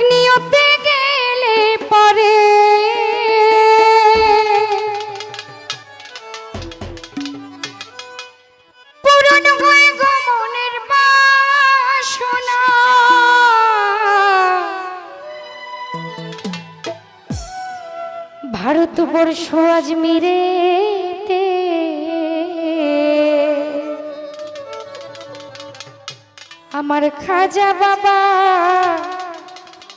নিয়তে গেলে পরে। পূরণ হয় ভারতবর্ষ আজমিরে আমার খাজা বাবা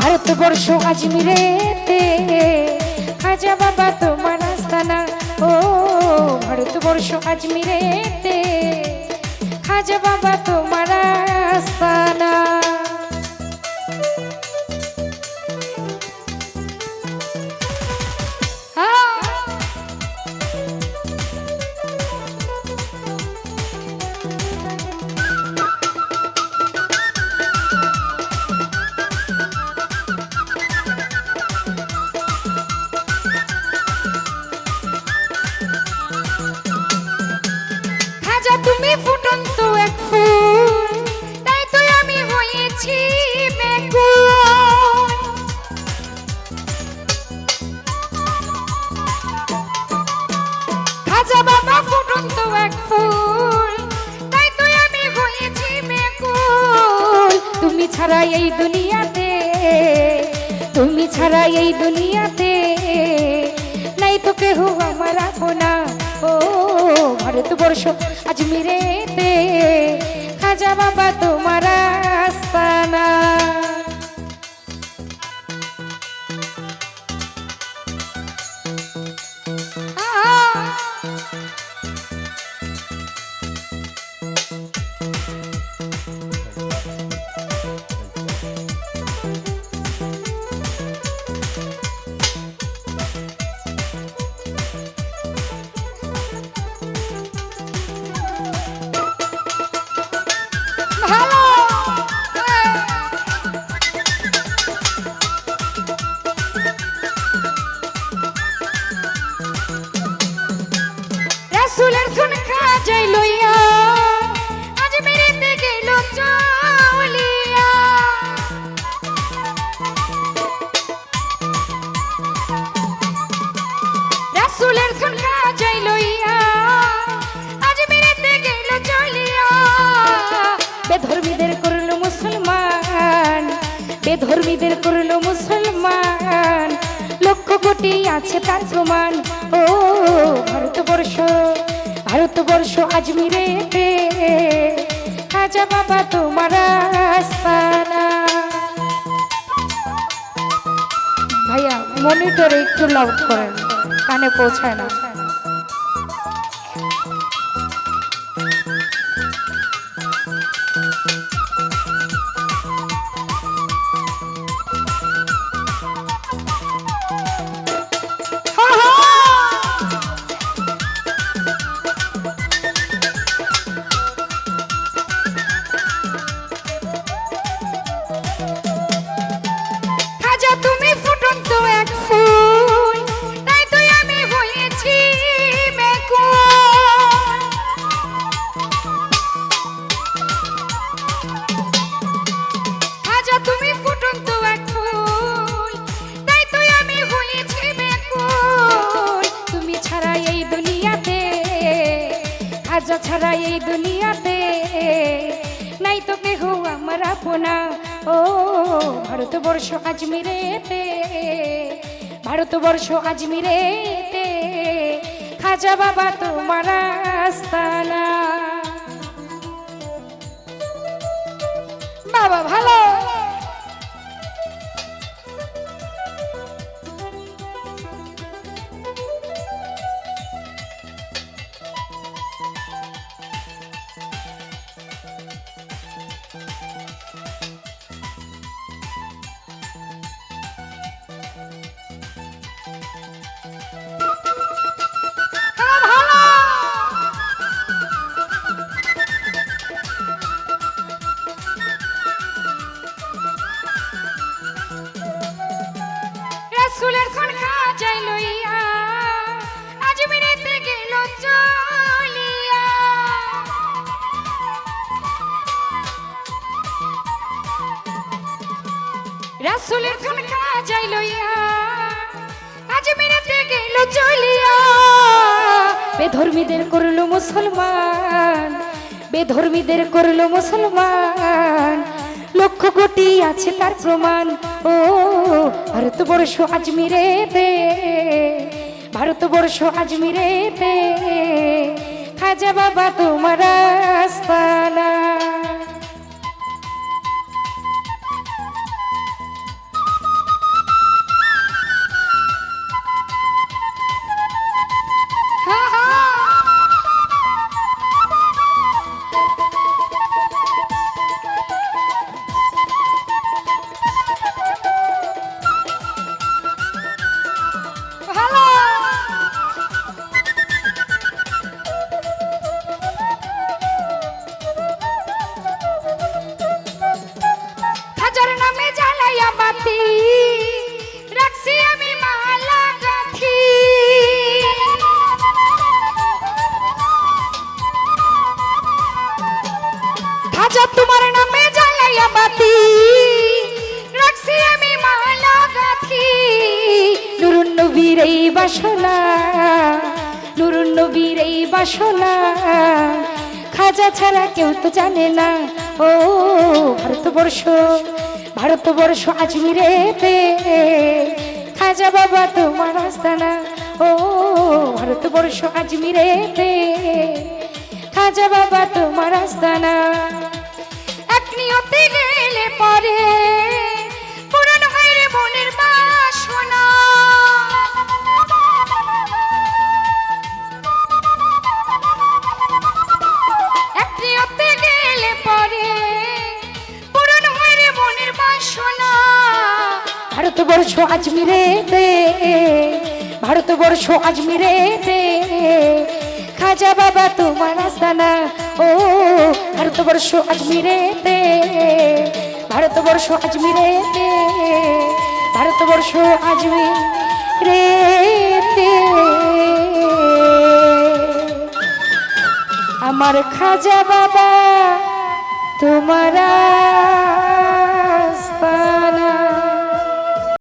ভারতবর্ষ আজমিরেতে খাজা বাবা তোমার আস্তানা। ও ভারতবর্ষ আজমিরেতে খাজা বাবা তোমার আস্তানা। ছাড়া এই দুনিয়াতে, তুমি ছাড়া এই দুনিয়াতে। নাই তো কেহ আমার আপনা, ও ভারতবর্ষ আজমিরেতে খাজা বাবা তোমার আস্তানা। বেধর্মীদের করল মুসলমান? লক্ষ কোটি আছে তার প্রমাণ ও ভারতবর্ষ ভারতবর্ষ আজমিরেতে খাজা বাবা, তোমার আস্তানা। ভাইয়া মনিটরে একটু লাউড করেন, কানে পৌঁছায় না। এই দুনিয়াতে নাই তো কেহ আমার আপনা। ও, ভারতবর্ষ আজমিরেতে ভারতবর্ষ আজমিরেতে খাজা বাবা তোমার আস্তানা। বাবা ভালো। রাসুলের কোন কাজাই লইয়া। আজ মেরাতে গেল চলিয়া। বেধর্মীদের করল মুসলমান, বেধর্মীদের করল মুসলমান। লক্ষ কোটি আছে তার প্রমাণ। ও, ভারতবর্ষ আজমিরেতে ভারতবর্ষ আজমিরেতে খাজা বাবা তোমার আস্তানা। নবীর এই বাসনা, নুরুন নবীর এই বাসনা। খাজা ছাড়া কেউ তো জানে না, ও ভারতবর্ষ ভারতবর্ষ আজমিরেতে খাজা বাবা তোমার আস্তানা, ও ভারতবর্ষ আজমিরেতে খাজা বাবা তোমার আস্তানা। এক নিয়তে গেলে পরে আজমিরেতে ভারতবর্ষ আজমিরেতে খাজা বাবা তোমার আস্তানা, ও, ভারতবর্ষ আজমিরেতে ভারতবর্ষ আজমিরেতে ভারতবর্ষ আজমিরেতে আমার খাজা বাবা তোমারা